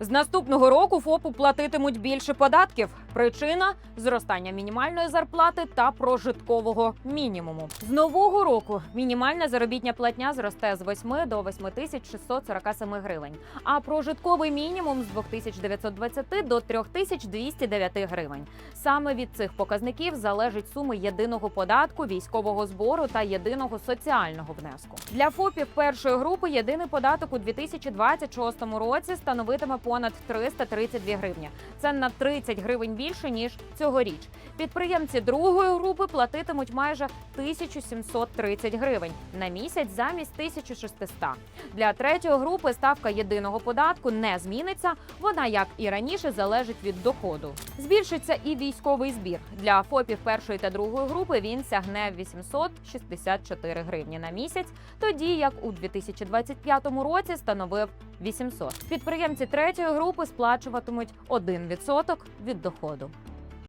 З наступного року ФОПу платитимуть більше податків. Причина зростання мінімальної зарплати та прожиткового мінімуму. З нового року мінімальна заробітня платня зросте з 8 до 8647 гривень, а прожитковий мінімум з 2920 до 3209 гривень. Саме від цих показників залежить суми єдиного податку, військового збору та єдиного соціального внеску. Для ФОПів першої групи єдиний податок у 2026 році становитиме понад 332 гривні. Це на 30 гривень більше ніж цьогоріч. Підприємці другої групи платитимуть майже 1730 гривень на місяць замість 1600. Для третьої групи ставка єдиного податку не зміниться. Вона, як і раніше, залежить від доходу. Збільшиться і військовий збір. Для ФОПів першої та другої групи він сягне 864 гривні на місяць, тоді як у 2025 році становив 800. Підприємці третьої групи сплачуватимуть 1% від доходу.